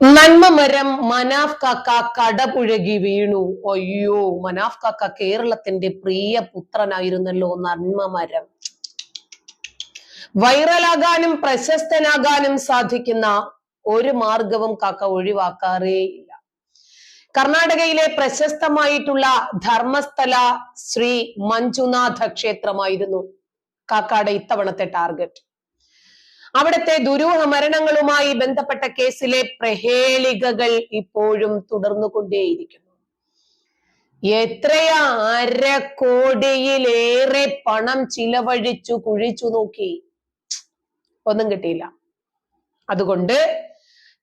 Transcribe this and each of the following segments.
നന്മ മരം മനാഫ് കാക്ക കടപുഴകി വീണു. അയ്യോ മനാഫ് കാക്ക കേരളത്തിന്റെ പ്രിയ പുത്രനായിരുന്നല്ലോ നന്മ മരം. വൈറലാകാനും പ്രശസ്തനാകാനും സാധിക്കുന്ന ഒരു മാർഗവും കാക്ക ഒഴിവാക്കാറേ ഇല്ല. കർണാടകയിലെ പ്രശസ്തമായിട്ടുള്ള ധർമ്മസ്ഥല ശ്രീ മഞ്ജുനാഥ ക്ഷേത്രമായിരുന്നു കാക്കയുടെ ഇത്തവണത്തെ ടാർഗറ്റ്. അവിടുത്തെ ദുരൂഹ മരണങ്ങളുമായി ബന്ധപ്പെട്ട കേസിലെ പ്രഹേളികകൾ ഇപ്പോഴും തുടർന്നുകൊണ്ടേയിരിക്കുന്നു. എത്രയാ അര കോടിയിലേറെ പണം ചിലവഴിച്ചു കുഴിച്ചു നോക്കി. ഒന്നും കിട്ടിയില്ല. അതുകൊണ്ട്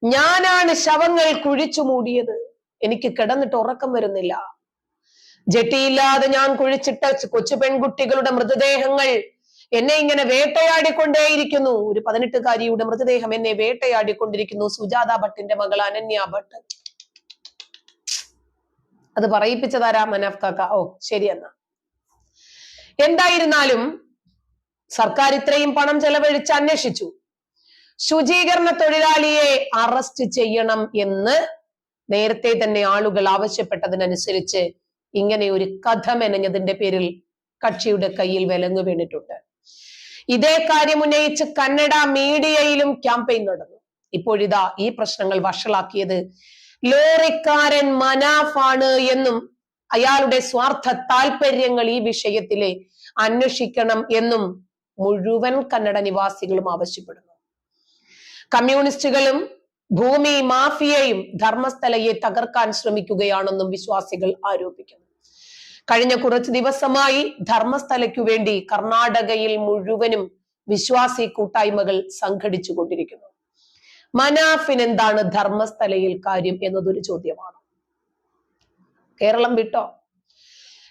ഞാനാണ് ശവങ്ങൾ കുഴിച്ചു മൂടിയത്. എനിക്ക് കിടന്നിട്ട് ഉറക്കം വരുന്നില്ല. ജട്ടിയില്ലാതെ ഞാൻ കുഴിച്ചിട്ട കൊച്ചു പെൺകുട്ടികളുടെ മൃതദേഹങ്ങൾ എന്നെ ഇങ്ങനെ വേട്ടയാടിക്കൊണ്ടേയിരിക്കുന്നു. ഒരു പതിനെട്ടുകാരിയുടെ മൃതദേഹം എന്നെ വേട്ടയാടിക്കൊണ്ടിരിക്കുന്നു. സുജാത ഭട്ടിന്റെ മകൾ അനന്യ ഭട്ട്. അത് പറയിപ്പിച്ചതാരാ മനാഫ് കാക്ക. ഓ ശരി എന്നാ. എന്തായിരുന്നാലും സർക്കാർ ഇത്രയും പണം ചെലവഴിച്ച് അന്വേഷിച്ചു. ശുചീകരണ തൊഴിലാളിയെ അറസ്റ്റ് ചെയ്യണം എന്ന് നേരത്തെ തന്നെ ആളുകൾ ആവശ്യപ്പെട്ടതിനനുസരിച്ച് ഇങ്ങനെ ഒരു കഥ മെനഞ്ഞതിന്റെ പേരിൽ കക്ഷിയുടെ കയ്യിൽ വിലങ്ങു വീണിട്ടുണ്ട്. ഇതേ കാര്യം ഉന്നയിച്ച് കന്നഡ മീഡിയയിലും ക്യാമ്പയിൻ നടന്നു. ഇപ്പോഴിതാ ഈ പ്രശ്നങ്ങൾ വഷളാക്കിയത് ലോറിക്കാരൻ മനാഫാണ് എന്നും അയാളുടെ സ്വാർത്ഥ താല്പര്യങ്ങൾ ഈ വിഷയത്തിലെ അന്വേഷിക്കണം എന്നും മുഴുവൻ കന്നഡ നിവാസികളും ആവശ്യപ്പെടുന്നു. കമ്മ്യൂണിസ്റ്റുകളും ഭൂമി മാഫിയയും ധർമ്മസ്ഥലയെ തകർക്കാൻ ശ്രമിക്കുകയാണെന്നും വിശ്വാസികൾ ആരോപിക്കുന്നു. കഴിഞ്ഞ കുറച്ച് ദിവസമായി ധർമ്മസ്ഥലയ്ക്കു വേണ്ടി കർണാടകയിൽ മുഴുവനും വിശ്വാസി കൂട്ടായ്മകൾ സംഘടിച്ചു കൊണ്ടിരിക്കുന്നു. മനാഫിന് എന്താണ് ധർമ്മസ്ഥലയിൽ കാര്യം എന്നതൊരു ചോദ്യമാണ്. കേരളം വിട്ടോ?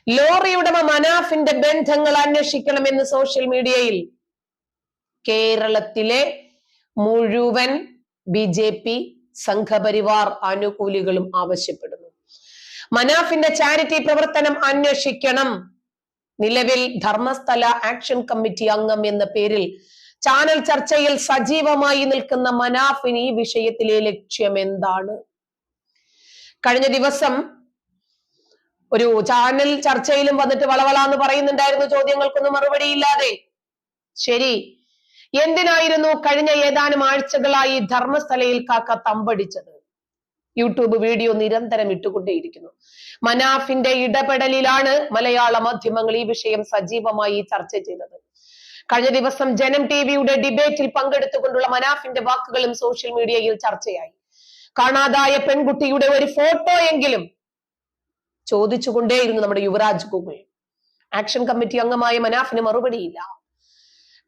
ലോറി ഉടമ മനാഫിന്റെ ബന്ധങ്ങൾ അന്വേഷിക്കണമെന്ന് സോഷ്യൽ മീഡിയയിൽ കേരളത്തിലെ മുഴുവൻ ബി ജെ പി സംഘപരിവാർ ആനുകൂലികളും ആവശ്യപ്പെടുന്നു. മനാഫിന്റെ ചാരിറ്റി പ്രവർത്തനം അന്വേഷിക്കണം. നിലവിൽ ധർമ്മസ്ഥല ആക്ഷൻ കമ്മിറ്റി അംഗം എന്ന പേരിൽ ചാനൽ ചർച്ചയിൽ സജീവമായി നിൽക്കുന്ന മനാഫിന് ഈ വിഷയത്തിലെ ലക്ഷ്യം എന്താണ്? കഴിഞ്ഞ ദിവസം ഒരു ചാനൽ ചർച്ചയിലും വന്നിട്ട് വളവള എന്ന് പറയുന്നുണ്ടായിരുന്നു ചോദ്യങ്ങൾക്കൊന്നും മറുപടിയില്ലാതെ. ശരി. എന്തിനായിരുന്നു കഴിഞ്ഞ ഏതാനും ആഴ്ചകളായി ധർമ്മസ്ഥലയിൽ കാക്ക തമ്പടിച്ചത്? യൂട്യൂബ് വീഡിയോ നിരന്തരം ഇട്ടുകൊണ്ടേയിരിക്കുന്നു. മനാഫിന്റെ ഇടപെടലിലാണ് മലയാള മാധ്യമങ്ങൾ ഈ വിഷയം സജീവമായി ചർച്ച ചെയ്തത്. കഴിഞ്ഞ ദിവസം ജനം ടിവിയുടെ ഡിബേറ്റിൽ പങ്കെടുത്തുകൊണ്ടുള്ള മനാഫിന്റെ വാക്കുകളും സോഷ്യൽ മീഡിയയിൽ ചർച്ചയായി. കാണാതായ പെൺകുട്ടിയുടെ ഒരു ഫോട്ടോ എങ്കിലും ചോദിച്ചുകൊണ്ടേയിരുന്നു നമ്മുടെ യുവരാജ് ഗോകുൽ. ആക്ഷൻ കമ്മിറ്റി അംഗമായ മനാഫിന് മറുപടിയില്ല.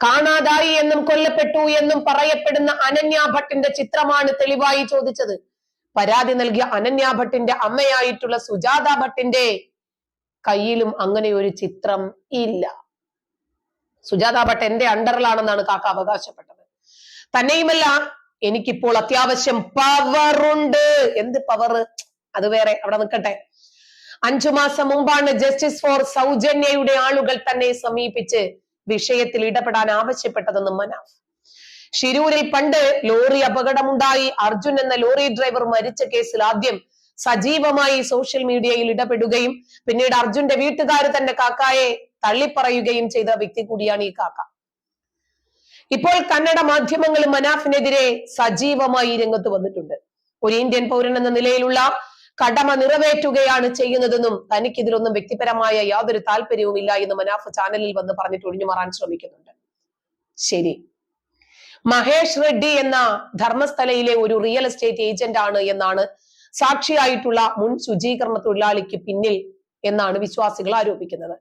കാണാതായി എന്നും കൊല്ലപ്പെട്ടു എന്നും പറയപ്പെടുന്ന അനന്യ ഭട്ടിന്റെ ചിത്രമാണ് തെളിവായി ചോദിച്ചത്. പരാതി നൽകിയ അനന്യ ഭട്ടിന്റെ അമ്മയായിട്ടുള്ള സുജാത ഭട്ടിന്റെ കയ്യിലും അങ്ങനെ ഒരു ചിത്രം ഇല്ല. സുജാത ഭട്ട് എന്റെ അണ്ടറിലാണെന്നാണ് കാക്ക അവകാശപ്പെട്ടത്. തന്നെയുമല്ല എനിക്കിപ്പോൾ അത്യാവശ്യം പവറുണ്ട് എന്ത് പവർ അത് വേറെ അവിടെ നിൽക്കട്ടെ. അഞ്ചു മാസം മുമ്പാണ് ജസ്റ്റിസ് ഫോർ സൗജന്യയുടെ ആളുകൾ തന്നെ സമീപിച്ച് വിഷയത്തിൽ ഇടപെടാൻ ആവശ്യപ്പെട്ടതെന്ന് മനാഫ്. ഷിരൂരിൽ പണ്ട് ലോറി അപകടമുണ്ടായി. അർജുൻ എന്ന ലോറി ഡ്രൈവർ മരിച്ച കേസിൽ ആദ്യം സജീവമായി സോഷ്യൽ മീഡിയയിൽ ഇടപെടുകയും പിന്നീട് അർജുന്റെ വീട്ടുകാർ തന്റെ കാക്കായെ തള്ളിപ്പറയുകയും ചെയ്ത വ്യക്തി കൂടിയാണ് ഈ കാക്ക. ഇപ്പോൾ കന്നഡ മാധ്യമങ്ങൾ മനാഫിനെതിരെ സജീവമായി രംഗത്ത് വന്നിട്ടുണ്ട്. ഒരു ഇന്ത്യൻ പൗരൻ എന്ന നിലയിലുള്ള കടമ നിറവേറ്റുകയാണ് ചെയ്യുന്നതെന്നും തനിക്ക് ഇതിലൊന്നും വ്യക്തിപരമായ യാതൊരു താല്പര്യവും ഇല്ല എന്ന് മനാഫ് ചാനലിൽ വന്ന് പറഞ്ഞിട്ട് ഒഴിഞ്ഞു മാറാൻ ശ്രമിക്കുന്നുണ്ട്. ശരി. മഹേഷ് റെഡ്ഡി എന്ന ധർമ്മസ്ഥലയിലെ ഒരു റിയൽ എസ്റ്റേറ്റ് ഏജന്റ് ആണ് എന്നാണ് സാക്ഷിയായിട്ടുള്ള മുൻ ശുചീകരണ തൊഴിലാളിക്ക് പിന്നിൽ എന്നാണ് വിശ്വാസികൾ ആരോപിക്കുന്നത്.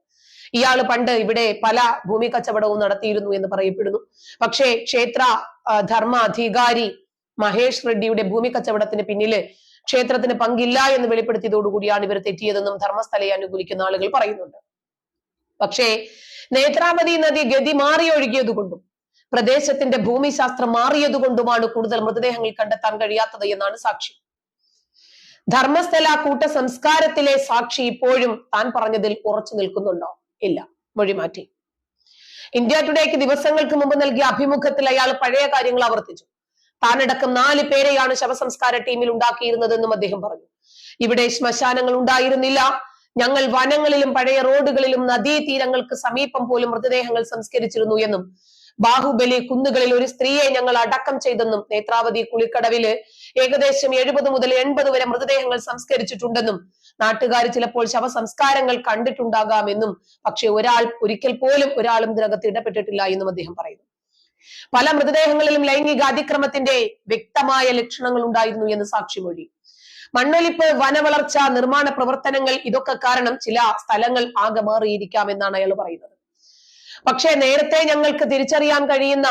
ഇയാൾ പണ്ട് ഇവിടെ പല ഭൂമി കച്ചവടവും നടത്തിയിരുന്നു എന്ന് പറയപ്പെടുന്നു. പക്ഷേ ക്ഷേത്ര ധർമ്മ അധികാരി മഹേഷ് റെഡ്ഡിയുടെ ഭൂമി കച്ചവടത്തിന് പിന്നിൽ ക്ഷേത്രത്തിന് പങ്കില്ല എന്ന് വെളിപ്പെടുത്തിയതോടുകൂടിയാണ് ഇവർ തെറ്റിയതെന്നും ധർമ്മസ്ഥലയെ അനുകൂലിക്കുന്ന ആളുകൾ പറയുന്നുണ്ട്. പക്ഷേ നേത്രാവതി നദി ഗതി മാറി ഒഴുകിയതുകൊണ്ടും പ്രദേശത്തിന്റെ ഭൂമിശാസ്ത്രം മാറിയതുകൊണ്ടുമാണ് കൂടുതൽ മൃതദേഹങ്ങൾ കണ്ടെത്താൻ കഴിയാത്തത് എന്നാണ് സാക്ഷി. ധർമ്മസ്ഥല കൂട്ട സംസ്കാരത്തിലെ സാക്ഷി ഇപ്പോഴും താൻ പറഞ്ഞതിൽ ഉറച്ചു നിൽക്കുന്നുണ്ടോ? ഇല്ല. മൊഴിമാറ്റി ഇന്ത്യ ടുഡേക്ക് ദിവസങ്ങൾക്ക് മുമ്പ് നൽകിയ അഭിമുഖത്തിൽ അയാൾ പഴയ കാര്യങ്ങൾ ആവർത്തിച്ചു. താനടക്കം നാല് പേരെയാണ് ശവസംസ്കാര ടീമിൽ ഉണ്ടാക്കിയിരുന്നതെന്നും അദ്ദേഹം പറഞ്ഞു. ഇവിടെ ശ്മശാനങ്ങൾ ഉണ്ടായിരുന്നില്ല. ഞങ്ങൾ വനങ്ങളിലും പഴയ റോഡുകളിലും നദീതീരങ്ങൾക്ക് സമീപം പോലും മൃതദേഹങ്ങൾ സംസ്കരിച്ചിരുന്നു എന്നും ബാഹുബലി കുന്നുകളിൽ ഒരു സ്ത്രീയെ ഞങ്ങൾ അടക്കം ചെയ്തെന്നും നേത്രാവതി കുളിക്കടവിൽ ഏകദേശം എഴുപത് മുതൽ എൺപത് വരെ മൃതദേഹങ്ങൾ സംസ്കരിച്ചിട്ടുണ്ടെന്നും നാട്ടുകാർ ചിലപ്പോൾ ശവസംസ്കാരങ്ങൾ കണ്ടിട്ടുണ്ടാകാമെന്നും പക്ഷെ ഒരാൾ ഒരിക്കൽ പോലും ഒരാളും ഇതിനകത്ത് ഇടപെട്ടിട്ടില്ല എന്നും അദ്ദേഹം പറയുന്നു. പല മൃതദേഹങ്ങളിലും ലൈംഗിക അതിക്രമത്തിന്റെ വ്യക്തമായ ലക്ഷണങ്ങൾ ഉണ്ടായിരുന്നു എന്ന് സാക്ഷിമൊഴി. മണ്ണൊലിപ്പ് വനവളർച്ച നിർമ്മാണ പ്രവർത്തനങ്ങൾ ഇതൊക്കെ കാരണം ചില സ്ഥലങ്ങൾ ആകെ മാറിയിരിക്കാം എന്നാണ് അയാൾ പറയുന്നത്. പക്ഷേ നേരത്തെ ഞങ്ങൾക്ക് തിരിച്ചറിയാൻ കഴിയുന്ന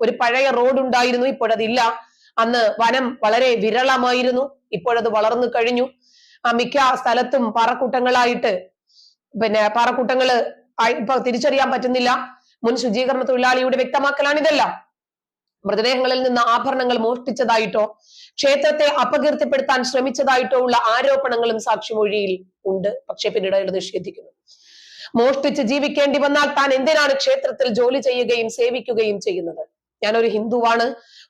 ഒരു പഴയ റോഡ് ഉണ്ടായിരുന്നു ഇപ്പോഴതില്ല അന്ന് വനം വളരെ വിരളമായിരുന്നു ഇപ്പോഴത് വളർന്നു കഴിഞ്ഞു. ആ മിക്ക സ്ഥലത്തും പാറക്കൂട്ടങ്ങളായിട്ട് പിന്നെ പാറക്കൂട്ടങ്ങൾ ഇപ്പൊ തിരിച്ചറിയാൻ പറ്റുന്നില്ല. മുൻ ശുചീകരണ തൊഴിലാളിയുടെ വ്യക്തമാക്കലാണ് ഇതെല്ലാം. മൃതദേഹങ്ങളിൽ നിന്ന് ആഭരണങ്ങൾ മോഷ്ടിച്ചതായിട്ടോ ക്ഷേത്രത്തെ അപകീർത്തിപ്പെടുത്താൻ ശ്രമിച്ചതായിട്ടോ ഉള്ള ആരോപണങ്ങളും സാക്ഷിമൊഴിയിൽ ഉണ്ട്. പക്ഷെ പിന്നീട് അയാൾ നിഷേധിക്കുന്നു. മോഷ്ടിച്ച് ജീവിക്കേണ്ടി വന്നാൽ താൻ എന്തിനാണ് ക്ഷേത്രത്തിൽ ജോലി ചെയ്യുകയും സേവിക്കുകയും ചെയ്യുന്നത്? ഞാനൊരു ഹിന്ദുവാണ്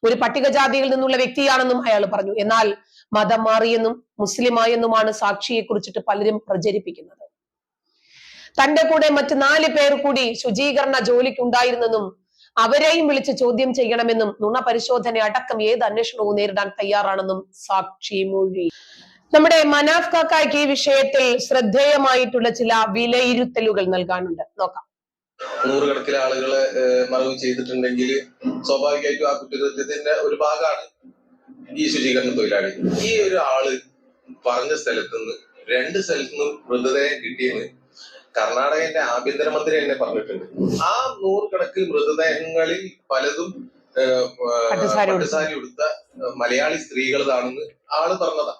ഒരു പട്ടികജാതിയിൽ നിന്നുള്ള വ്യക്തിയാണെന്നും അയാൾ പറഞ്ഞു. എന്നാൽ മതം മാറിയെന്നും മുസ്ലിമായെന്നുമാണ് സാക്ഷിയെ കുറിച്ചിട്ട് പലരും പ്രചരിപ്പിക്കുന്നത്. തന്റെ കൂടെ മറ്റ് നാല് പേർ കൂടി ശുചീകരണ ജോലിക്ക് ഉണ്ടായിരുന്നെന്നും അവരെയും വിളിച്ച് ചോദ്യം ചെയ്യണമെന്നും നുണ പരിശോധന അടക്കം ഏത് അന്വേഷണവും നേരിടാൻ തയ്യാറാണെന്നും സാക്ഷി മൊഴി. നമ്മുടെ മനാഫ് കാക്കായ്ക്ക് ഈ വിഷയത്തിൽ ശ്രദ്ധേയമായിട്ടുള്ള ചില വിലയിരുത്തലുകൾ നൽകാനുണ്ട്. നോക്കാം. നൂറുകണക്കിന് ആളുകളെ മറവ് ചെയ്തിട്ടുണ്ടെങ്കിൽ സ്വാഭാവികമായിട്ടും ആ കുറ്റകൃത്യത്തിന്റെ ഒരു ഭാഗമാണ് ഈ ശുചീകരണ തൊഴിലാളി. ഈ ഒരു ആൾ പറഞ്ഞ സ്ഥലത്തുനിന്ന് രണ്ട് സ്ഥലത്തുനിന്ന് മൃതദേഹം കിട്ടിയെന്ന് കർണാടകന്റെ ആഭ്യന്തരമന്ത്രി തന്നെ പറഞ്ഞിട്ടുണ്ട്. ആ നൂറുകണക്കിന് മൃതദേഹങ്ങളിൽ പലതും. പട്ടുസാരി ഉടുത്ത മലയാളി സ്ത്രീകളതാണെന്ന് ആൾ പറഞ്ഞതാ.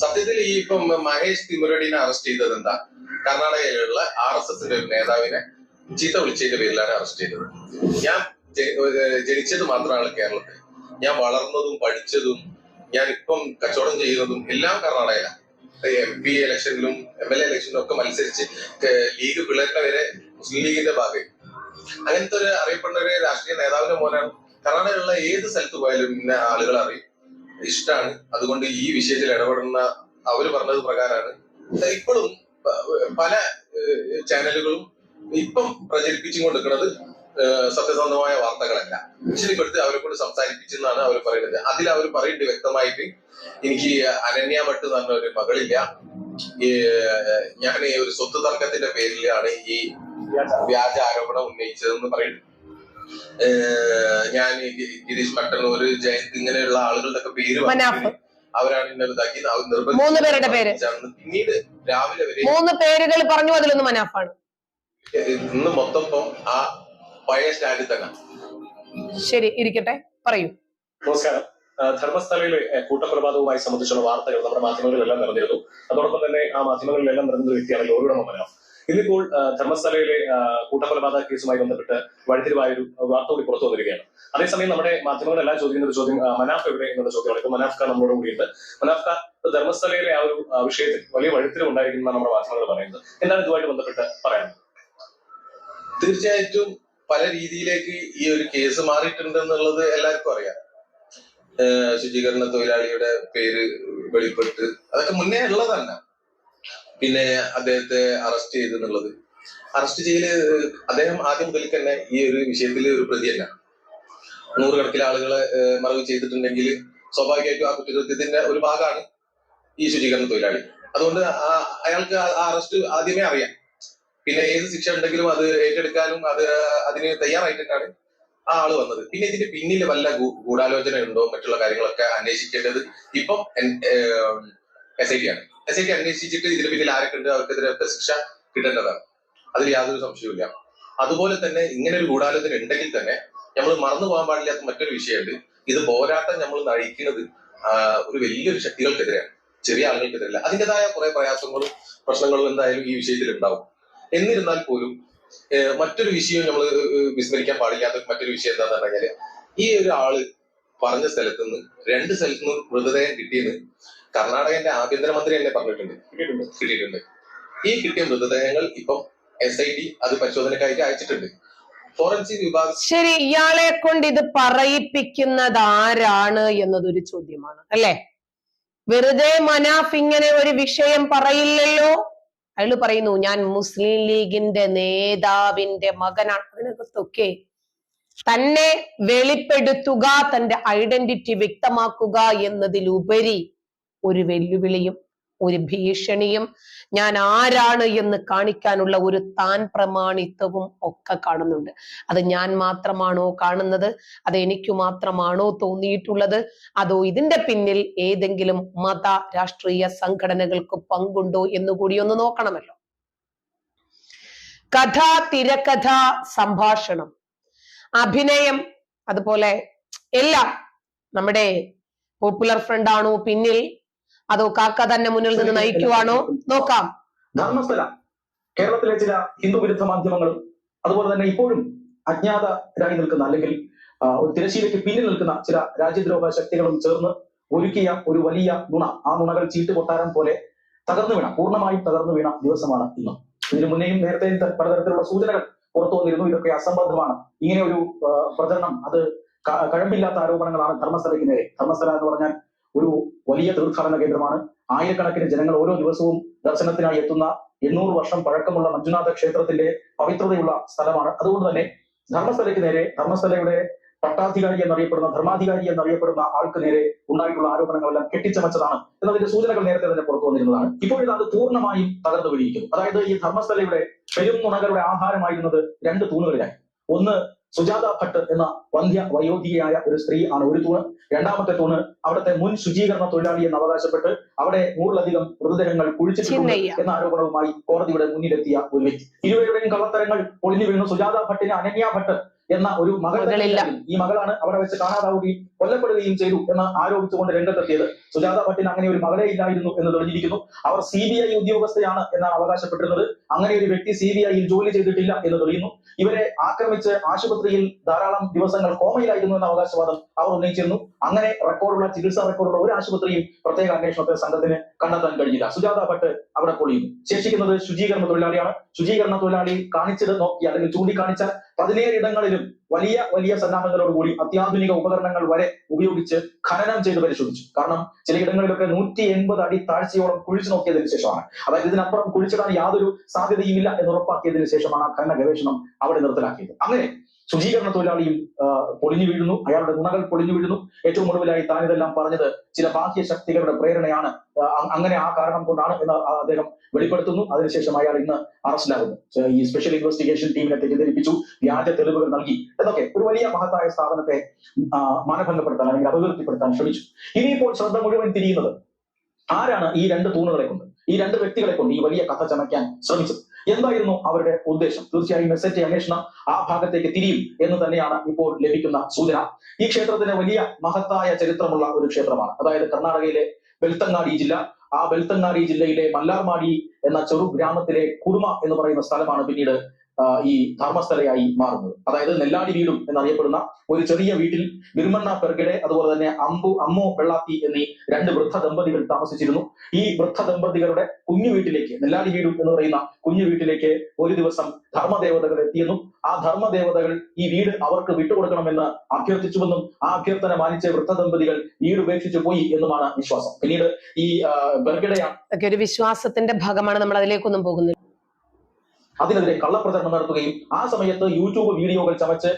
സത്യത്തിൽ ഈ ഇപ്പം മഹേഷ് തിമുരടിനെ അറസ്റ്റ് ചെയ്തത് എന്താ? കർണാടകയിലുള്ള ആർ എസ് എസിന്റെ ഒരു നേതാവിനെ ചീത്ത വിളിച്ചതിന്റെ പേരിലാണ് അറസ്റ്റ് ചെയ്തത്. ഞാൻ ജനിച്ചത് മാത്രമാണ് കേരളത്തിൽ. ഞാൻ വളർന്നതും പഠിച്ചതും ഞാൻ ഇപ്പം കച്ചവടം ചെയ്യുന്നതും എല്ലാം കർണാടകയിലാണ്. എം പി ഇലക്ഷനിലും എം എൽ എ ഇലക്ഷനിലും ഒക്കെ മത്സരിച്ച് ലീഗ് പിളർന്ന വരെ മുസ്ലിം ലീഗിന്റെ ഭാഗം. അങ്ങനത്തെ ഒരു അറിയപ്പെടുന്ന ഒരു രാഷ്ട്രീയ നേതാവിന്റെ മോനാണ്. കർണാടകയിലുള്ള ഏത് സ്ഥലത്ത് പോയാലും ഇന്ന ആളുകൾ അറിയും. ഇഷ്ടമാണ് അതുകൊണ്ട് ഈ വിഷയത്തിൽ ഇടപെടുന്ന അവർ പറഞ്ഞത് പ്രകാരമാണ് ഇപ്പോഴും പല ചാനലുകളും ഇപ്പം പ്രചരിപ്പിച്ചും കൊടുക്കുന്നത് സത്യസന്ധമായ വാർത്തകളല്ല. ശരിപ്പെടുത്ത് അവരെ കൊണ്ട് സംസാരിപ്പിച്ചെന്നാണ് അവർ പറയുന്നത്. അതിൽ അവർ പറയുന്നുണ്ട് വ്യക്തമായിട്ട്. എനിക്ക് അനന്യ എന്ന് പറഞ്ഞ ഒരു മകളില്ല ഞാൻ ഒരു സ്വത്ത് തർക്കത്തിന്റെ പേരിലാണ് ഈ വ്യാജ ആരോപണം ഉന്നയിച്ചതെന്ന് പറയുന്നു ഞാൻ ഗിരീഷ് മട്ടന്നൂർ ജയന്ത് ഇങ്ങനെയുള്ള ആളുകളുടെ പേര് മനാഫ്. അവരാണ് ഇന്നലെ ഇതാക്കി മൂന്ന് പേരുടെ പേര്. പിന്നീട് രാവിലെ വരെ മൂന്ന് പേരുകൾ പറഞ്ഞു അതിലൊന്ന് മനാഫാണ്. ഇന്ന് മൊത്തം ഇപ്പം ആ പഴയ സ്റ്റാൻഡിൽ തന്നെ. ശരി ഇരിക്കട്ടെ. പറയൂ. നമസ്കാരം. ധർമ്മസ്ഥലയിലെ കൂട്ടപ്രഭാതവുമായി സംബന്ധിച്ചുള്ള വാർത്തകൾ നമ്മുടെ മാധ്യമങ്ങളിലെല്ലാം നിറഞ്ഞിരുന്നു. അതോടൊപ്പം തന്നെ ആ മാധ്യമങ്ങളിലെല്ലാം നിറഞ്ഞ വ്യക്തിയാണ് ലോറിയുടെ മനാഫ്. ഇന്നിപ്പോൾ ധർമ്മസ്ഥലയിലെ കൂട്ടക്കൊലപാതക കേസുമായി ബന്ധപ്പെട്ട് വഴിത്തിരിവായ ഒരു വാർത്ത കൂടി പുറത്തു വന്നിരിക്കുകയാണ്. അതേസമയം നമ്മുടെ മാധ്യമങ്ങളെല്ലാം ചോദിക്കുന്ന ഒരു ചോദ്യം മനാഫ് എവിടെ എന്നുള്ള ചോദ്യമാണ്. ഇപ്പൊ മനാഫ് ഖാൻ നമ്മളോട് കൂടിയുണ്ട്. മനാഫ് ഖാൻ ധർമ്മസ്ഥലയിലെ ആ ഒരു വിഷയത്തിൽ വലിയ വഴിത്തിരിവ് ഉണ്ടായിരിക്കുന്ന നമ്മുടെ മാധ്യമങ്ങൾ പറയുന്നത്. എന്താണ് ഇതുമായിട്ട് ബന്ധപ്പെട്ട് പറയാനുള്ളത്? തീർച്ചയായിട്ടും പല രീതിയിലേക്ക് ഈ ഒരു കേസ് മാറിയിട്ടുണ്ട് എന്നുള്ളത് എല്ലാവർക്കും അറിയാം. ശുചീകരണ തൊഴിലാളിയുടെ പേര് വെളിപ്പെട്ട് അതൊക്കെ മുന്നേ ഉള്ളതല്ല. പിന്നെ അദ്ദേഹത്തെ അറസ്റ്റ് ചെയ്തു എന്നുള്ളത്. അറസ്റ്റ് ചെയ്യൽ അദ്ദേഹം ആദ്യം മുതൽ തന്നെ ഈ ഒരു വിഷയത്തിൽ ഒരു പ്രതിയല്ല. നൂറുകണക്കിന് ആളുകളെ മറവ് ചെയ്തിട്ടുണ്ടെങ്കിൽ സ്വാഭാവികമായിട്ടും ആ കുറ്റകൃത്യത്തിന്റെ ഒരു ഭാഗമാണ് ഈ ശുചീകരണ തൊഴിലാളി. അതുകൊണ്ട് അയാൾക്ക് ആ അറസ്റ്റ് ആദ്യമേ അറിയാം. പിന്നെ ഏത് ശിക്ഷ ഉണ്ടെങ്കിലും അത് ഏറ്റെടുക്കാനും അത് അതിന് തയ്യാറായിട്ടാണ് ആ ആൾ വന്നത്. പിന്നെ ഇതിന്റെ പിന്നിൽ വല്ല ഗൂഢാലോചന ഉണ്ടോ മറ്റുള്ള കാര്യങ്ങളൊക്കെ അന്വേഷിക്കേണ്ടത് ഇപ്പം എസ് ഐ ടി ആണ്. എസ് ഐ ടി അന്വേഷിച്ചിട്ട് ഇതിന് പിന്നിൽ ആരൊക്കെ ഉണ്ട് അവർക്കെതിരെ ശിക്ഷ കിട്ടേണ്ടതാണ്. അതിൽ യാതൊരു സംശയവുമില്ല. അതുപോലെ തന്നെ ഇങ്ങനെ ഒരു ഗൂഢാലോചന ഉണ്ടെങ്കിൽ തന്നെ നമ്മൾ മറന്നു പോകാൻ പാടില്ലാത്ത മറ്റൊരു വിഷയമുണ്ട്. ഇത് പോരാട്ടം നമ്മൾ നയിക്കുന്നത് ഒരു വലിയൊരു ശക്തികൾക്കെതിരെയാണ്. ചെറിയ ആളുകൾക്കെതിരല്ല. അതിന്റെതായ കുറെ പ്രയാസങ്ങളും പ്രശ്നങ്ങളും എന്തായാലും ഈ വിഷയത്തിൽ ഉണ്ടാവും എന്നിരുന്നാൽ പോലും മറ്റൊരു വിഷയം നമ്മൾ വിസ്മരിക്കാൻ പാടില്ലാത്ത മറ്റൊരു വിഷയം എന്താന്ന് പറഞ്ഞാൽ ഈ ഒരു ആൾ പറഞ്ഞ സ്ഥലത്ത് നിന്ന് രണ്ട് സ്ഥലത്ത് നിന്ന് മൃതദേഹം കിട്ടിയെന്ന് കർണാടകന്റെ ആഭ്യന്തരമന്ത്രി തന്നെ പറഞ്ഞിട്ടുണ്ട്. കിട്ടിയിട്ടുണ്ട്. ഈ കിട്ടിയ മൃതദേഹങ്ങൾ ഇപ്പം എസ് ഐ ടി അത് പരിശോധനക്കായിട്ട് അയച്ചിട്ടുണ്ട്. ഫോറൻസിക് വിഭാഗം ശരി ഇയാളെ കൊണ്ട് ഇത് പറയിപ്പിക്കുന്നത് ആരാണ് എന്നതൊരു ചോദ്യമാണ് അല്ലെ? വെറുതെ മനാഫ് ഇങ്ങനെ ഒരു വിഷയം പറയില്ലല്ലോ? അയാൾ പറയുന്നു ഞാൻ മുസ്ലിം ലീഗിന്റെ നേതാവിന്റെ മകനാണ്. അതിനകത്തൊക്കെ തന്നെ വെളിപ്പെടുത്തുക തന്റെ ഐഡന്റിറ്റി വ്യക്തമാക്കുക എന്നതിലുപരി ഒരു വെല്ലുവിളിയും ഒരു ഭീഷണിയും ഞാൻ ആരാണ് എന്ന് കാണിക്കാനുള്ള ഒരു താൻ പ്രമാണിത്വവും ഒക്കെ കാണുന്നുണ്ട്. അത് ഞാൻ മാത്രമാണോ കാണുന്നത്? അത് എനിക്ക് മാത്രമാണോ തോന്നിയിട്ടുള്ളത്? അതോ ഇതിന്റെ പിന്നിൽ ഏതെങ്കിലും മത രാഷ്ട്രീയ സംഘടനകൾക്ക് പങ്കുണ്ടോ എന്ന് കൂടി ഒന്ന് നോക്കണമല്ലോ. കഥ തിരക്കഥ സംഭാഷണം. അഭിനയം അതുപോലെ എല്ലാം നമ്മുടെ പോപ്പുലർ ഫ്രണ്ട് ആണോ പിന്നിൽ അതോ കാക്ക തന്നെ മുന്നിൽ നിന്ന് നയിക്കുവാണോ? നോക്കാം. ധർമ്മസ്ഥല. കേരളത്തിലെ ചില ഹിന്ദു വിരുദ്ധ മാധ്യമങ്ങളും അതുപോലെ തന്നെ ഇപ്പോഴും അജ്ഞാതരായി നിൽക്കുന്ന അല്ലെങ്കിൽ തിരശ്ശീലയ്ക്ക് പിന്നിൽ നിൽക്കുന്ന ചില രാജ്യദ്രോഹ ശക്തികളും ചേർന്ന് ഒരുക്കിയ ഒരു വലിയ നുണ ആ നുണകൾ ചീട്ട് കൊട്ടാരം പോലെ തകർന്നു വീണ പൂർണമായും തകർന്നു വീണ ദിവസമാണ് ഇന്ന്. ഇതിനു മുന്നേയും നേരത്തെ പലതരത്തിലുള്ള സൂചനകൾ പുറത്തു വന്നിരുന്നു. ഇതൊക്കെ അസംബന്ധമാണ്. ഇങ്ങനെ ഒരു പ്രചരണം അത് കഴമ്പില്ലാത്ത ആരോപണങ്ങളാണ് ധർമ്മസ്ഥലയ്ക്ക് നേരെ. ധർമ്മസ്ഥല എന്ന് പറഞ്ഞാൽ ഒരു വലിയ തീർത്ഥാടന കേന്ദ്രമാണ്. ആയിരക്കണക്കിന് ജനങ്ങൾ ഓരോ ദിവസവും ദർശനത്തിനായി എത്തുന്ന എണ്ണൂറ് വർഷം പഴക്കമുള്ള മഞ്ജുനാഥ ക്ഷേത്രത്തിന്റെ പവിത്രതയുള്ള സ്ഥലമാണ്. അതുകൊണ്ട് തന്നെ ധർമ്മസ്ഥലയ്ക്ക് നേരെ ധർമ്മസ്ഥലയുടെ പട്ടാധികാരി എന്നറിയപ്പെടുന്ന ധർമാധികാരി എന്നറിയപ്പെടുന്ന ആൾക്ക് നേരെ ഉണ്ടായിട്ടുള്ള ആരോപണങ്ങളെല്ലാം കെട്ടിച്ചമച്ചതാണ്. എന്നതിന്റെ സൂചനകൾ നേരത്തെ തന്നെ പുറത്തു വന്നിരുന്നതാണ്. ഇപ്പോഴിത് അത് പൂർണമായും തകർന്നു വീഴിയിരിക്കുന്നു അതായത് ഈ ധർമ്മസ്ഥലയുടെ പെരും നുണകളുടെ ആധാരമായിരുന്നത് രണ്ട് തൂണുകളിലായി. ഒന്ന് സുജാത ഭട്ട് എന്ന വന്ധ്യ വയോധികയായ ഒരു സ്ത്രീ ആണ് ഒരു തൂണ്. രണ്ടാമത്തെ തൂണ് അവിടുത്തെ മുൻ ശുചീകരണ തൊഴിലാളി എന്ന് അവകാശപ്പെട്ട് അവിടെ നൂറിലധികം മൃതദേഹങ്ങൾ കുഴിച്ചിട്ടുണ്ട് എന്ന ആരോപണവുമായി കോടതിയുടെ മുന്നിലെത്തിയ ഒരു വ്യക്തി. ഇരുവരുടെയും കള്ളത്തരങ്ങൾ പൊളിഞ്ഞു വീണു. സുജാത ഭട്ടിന് അനന്യ ഭട്ട് എന്ന ഒരു മകൾ. ഈ മകളാണ് അവിടെ വെച്ച് കാണാതാവുകയും കൊല്ലപ്പെടുകയും ചെയ്തു എന്ന് ആരോപിച്ചുകൊണ്ട് രംഗത്തെത്തിയത്. സുജാത ഭട്ടിന് അങ്ങനെ ഒരു മകളെ ഇല്ലായിരുന്നു എന്ന് തെളിഞ്ഞിരിക്കുന്നു. അവർ സി ബി ഐ ഉദ്യോഗസ്ഥയാണ് എന്നാണ് അവകാശപ്പെട്ടിരുന്നത്. അങ്ങനെ ഒരു വ്യക്തി സി ബി ഐയിൽ ജോലി ചെയ്തിട്ടില്ല എന്ന് തെളിയുന്നു. ഇവരെ ആക്രമിച്ച് ആശുപത്രിയിൽ ധാരാളം ദിവസങ്ങൾ കോമയിലായിരുന്നു എന്ന അവകാശവാദം അവർ ഉന്നയിച്ചിരുന്നു. അങ്ങനെ റെക്കോർഡുള്ള ചികിത്സാ റെക്കോർഡുള്ള ഒരു ആശുപത്രിയും പ്രത്യേക അന്വേഷണത്തെ സംഘത്തിന് കണ്ടെത്താൻ കഴിഞ്ഞില്ല. സുജാത ഭട്ട് അവിടെ പൊളിയുന്നു. ശേഷിക്കുന്നത് ശുചീകരണ തൊഴിലാളിയാണ്. ശുചീകരണ തൊഴിലാളി കാണിച്ചത് നോക്കി അല്ലെങ്കിൽ ചൂണ്ടിക്കാണിച്ച പതിനേഴ് ഇടങ്ങളിലും വലിയ വലിയ സന്നാഹങ്ങളോടുകൂടി അത്യാധുനിക ഉപകരണങ്ങൾ വരെ ഉപയോഗിച്ച് ഖനനം ചെയ്ത് പരിശോധിച്ചു. കാരണം ചിലയിടങ്ങളിലൊക്കെ നൂറ്റി എൺപത് അടി താഴ്ചയോളം കുഴിച്ചു നോക്കിയതിനു ശേഷമാണ്. അതായത് ഇതിനപ്പുറം കുഴിച്ചിടാൻ യാതൊരു സാധ്യതയുമില്ല എന്ന് ഉറപ്പാക്കിയതിനു ശേഷമാണ് ആ ഖനന ഗവേഷണം അവിടെ നിർത്തലാക്കിയത്. അങ്ങനെ ശുചീകരണ തൊഴിലാളിയിൽ പൊളിഞ്ഞു വീഴുന്നു. അയാളുടെ ഗുണകൾ പൊളിഞ്ഞു വീഴുന്നു. ഏറ്റവും ഒടുവിലായി താൻ ഇതെല്ലാം പറഞ്ഞത് ചില ബാഹ്യ ശക്തികളുടെ പ്രേരണയാണ്. അങ്ങനെ ആ കാരണം കൊണ്ടാണ് എന്ന് അദ്ദേഹം വെളിപ്പെടുത്തുന്നു. അതിനുശേഷം അയാൾ ഇന്ന് അറസ്റ്റിലാകുന്നു. ഈ സ്പെഷ്യൽ ഇൻവെസ്റ്റിഗേഷൻ ടീമിനെ തെറ്റിദ്ധരിപ്പിച്ചു. വ്യാജ തെളിവുകൾ നൽകി. എന്നൊക്കെ ഒരു വലിയ മഹത്തായ സ്ഥാപനത്തെ മാനഭംഗപ്പെടുത്താൻ അല്ലെങ്കിൽ അപകീർത്തിപ്പെടുത്താൻ ശ്രമിച്ചു. ഇനിയിപ്പോൾ ശ്രദ്ധ മുഴുവൻ തിരിയുന്നത് ആരാണ് ഈ രണ്ട് തൂണുകളെ കൊണ്ട്? ഈ രണ്ട് വ്യക്തികളെ കൊണ്ട് ഈ വലിയ കഥ ചമയ്ക്കാൻ ശ്രമിച്ചത്? എന്തായിരുന്നു അവരുടെ ഉദ്ദേശം? തീർച്ചയായും ഐ അന്വേഷണം ആ ഭാഗത്തേക്ക് തിരിയും എന്ന് തന്നെയാണ് ഇപ്പോൾ ലഭിക്കുന്ന സൂചന. ഈ ക്ഷേത്രത്തിന് വലിയ മഹത്തായ ചരിത്രമുള്ള ഒരു ക്ഷേത്രമാണ്. അതായത് കർണാടകയിലെ ബെൽത്തങ്ങാടി ജില്ല. ആ ബെൽത്തങ്ങാടി ജില്ലയിലെ മല്ലാർമാടി എന്ന ചെറു ഗ്രാമത്തിലെ കുറുമ എന്ന് പറയുന്ന സ്ഥലമാണ് പിന്നീട് ഈ ധർമ്മസ്ഥലയായി മാറുന്നത്. അതായത് നെല്ലാടി വീടും എന്നറിയപ്പെടുന്ന ഒരു ചെറിയ വീട്ടിൽ ബിർമണ്ണ പെർഗഡെ അതുപോലെ തന്നെ അമ്പു അമ്മോ വെള്ളാത്തി എന്നീ രണ്ട് വൃദ്ധ ദമ്പതികൾ താമസിച്ചിരുന്നു. ഈ വൃദ്ധ ദമ്പതികളുടെ കുഞ്ഞു വീട്ടിലേക്ക് നെല്ലാടി വീടും എന്ന് പറയുന്ന കുഞ്ഞു വീട്ടിലേക്ക് ഒരു ദിവസം ധർമ്മദേവതകൾ എത്തിയെന്നും ആ ധർമ്മദേവതകൾ ഈ വീട് അവർക്ക് വിട്ടുകൊടുക്കണമെന്ന് അഭ്യർത്ഥിച്ചുവെന്നും ആ അഭ്യർത്ഥന മാനിച്ച വൃദ്ധ ദമ്പതികൾ വീട് ഉപേക്ഷിച്ചു പോയി എന്നുമാണ് വിശ്വാസം. പിന്നീട് ഈ ബെർഗഡയാണ് ഒരു വിശ്വാസത്തിന്റെ ഭാഗമാണ് നമ്മൾ അതിലേക്കൊന്നും പോകുന്നില്ല അതിനെതിരെ കള്ളപ്രചരണം നടത്തുകയും ആ സമയത്ത് യൂട്യൂബ് വീഡിയോകൾ ചമച്ച്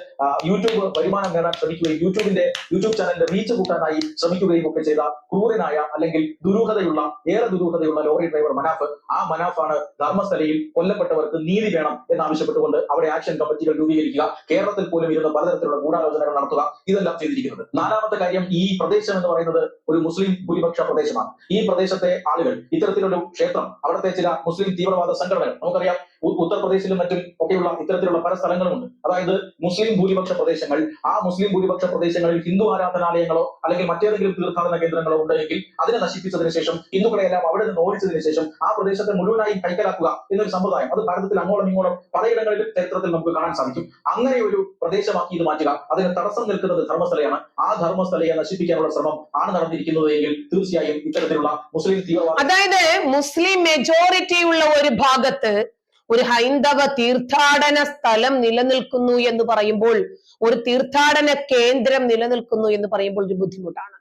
യൂട്യൂബ് വരുമാനം നേടാൻ ശ്രമിക്കുകയും യൂട്യൂബിന്റെ യൂട്യൂബ് ചാനലിന്റെ റീച്ച് കൂട്ടാനായി ശ്രമിക്കുകയും ഒക്കെ ചെയ്ത ക്രൂരനായ അല്ലെങ്കിൽ ദുരൂഹതയുള്ള ഏറെ ദുരൂഹതയുള്ള ലോറി ഡ്രൈവർ മനാഫ് ആ മനാഫാണ് ധർമ്മസ്ഥലയിൽ കൊല്ലപ്പെട്ടവർക്ക് നീതി വേണം എന്നാവശ്യപ്പെട്ടുകൊണ്ട് അവിടെ ആക്ഷൻ കമ്മിറ്റികൾ രൂപീകരിക്കുക. കേരളത്തിൽ പോലും ഇരുന്ന് പലതരത്തിലുള്ള ഗൂഢാലോചനകൾ നടത്തുക. ഇതെല്ലാം ചെയ്തിരിക്കുന്നത്. നാലാമത്തെ കാര്യം ഈ പ്രദേശം എന്ന് പറയുന്നത് ഒരു മുസ്ലിം ഭൂരിപക്ഷ പ്രദേശമാണ്. ഈ പ്രദേശത്തെ ആളുകൾ ഇത്തരത്തിലൊരു ക്ഷേത്രം അവിടുത്തെ ചില മുസ്ലിം തീവ്രവാദ സംഘടനകൾ നമുക്കറിയാം ഉത്തർപ്രദേശിലും മറ്റും ഒക്കെയുള്ള ഇത്തരത്തിലുള്ള പല സ്ഥലങ്ങളുമുണ്ട്. അതായത് മുസ്ലിം ഭൂരിപക്ഷ പ്രദേശങ്ങൾ ആ മുസ്ലിം ഭൂരിപക്ഷ പ്രദേശങ്ങളിൽ ഹിന്ദു ആരാധനാലയങ്ങളോ അല്ലെങ്കിൽ മറ്റേതെങ്കിലും തീർത്ഥാടന കേന്ദ്രങ്ങളോ ഉണ്ടെങ്കിൽ അതിനെ നശിപ്പിച്ചതിന് ശേഷം ഹിന്ദുക്കളെ എല്ലാം അവിടെ നിന്ന് ഓടിച്ചതിന് ശേഷം ആ പ്രദേശത്തെ മുഴുവനായും കൈക്കലാക്കുക എന്നൊരു സമ്പ്രദായം. അത് ഭാരതത്തിൽ അങ്ങോളം ഇങ്ങോളം പലയിടങ്ങളിലും ചരിത്രത്തിൽ നമുക്ക് കാണാൻ സാധിക്കും. അങ്ങനെ ഒരു പ്രദേശമാക്കി ഇത് മാറ്റുക അതിന് തടസ്സം നിൽക്കുന്നത് ധർമ്മസ്ഥലയാണ്. ആ ധർമ്മസ്ഥലയെ നശിപ്പിക്കാനുള്ള ശ്രമം ആണ് നടന്നിരിക്കുന്നത് എങ്കിൽ തീർച്ചയായും ഇത്തരത്തിലുള്ള മുസ്ലിം തീവ്രവാദ അതായത് മുസ്ലിം മെജോറിറ്റി ഉള്ള ഒരു ഭാഗത്ത് ഒരു ഹൈന്ദവ തീർത്ഥാടന സ്ഥലം നിലനിൽക്കുന്നു എന്ന് പറയുമ്പോൾ ഒരു തീർത്ഥാടന കേന്ദ്രം നിലനിൽക്കുന്നു എന്ന് പറയുമ്പോൾ ഒരു ബുദ്ധിമുട്ടാണ്.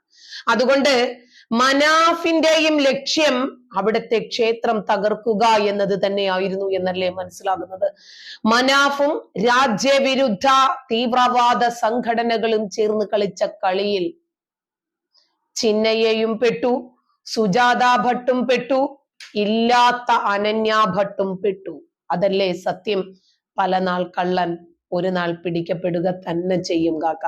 അതുകൊണ്ട് മനാഫിന്റെയും ലക്ഷ്യം അവിടുത്തെ ക്ഷേത്രം തകർക്കുക എന്നത് തന്നെയായിരുന്നു എന്നല്ലേ മനസ്സിലാകുന്നത്. മനാഫും രാജ്യവിരുദ്ധ തീവ്രവാദ സംഘടനകളും ചേർന്ന് കളിച്ച കളിയിൽ ചിന്നയെയും പെട്ടു സുജാത ഭട്ടും പെട്ടു ഇല്ലാത്ത അനന്യ ഭട്ടും പെട്ടു. അതല്ലേ സത്യം? പല നാൾ കള്ളൻ ഒരു നാൾ പിടിക്കപ്പെടുക തന്നെ ചെയ്യും കാക്ക.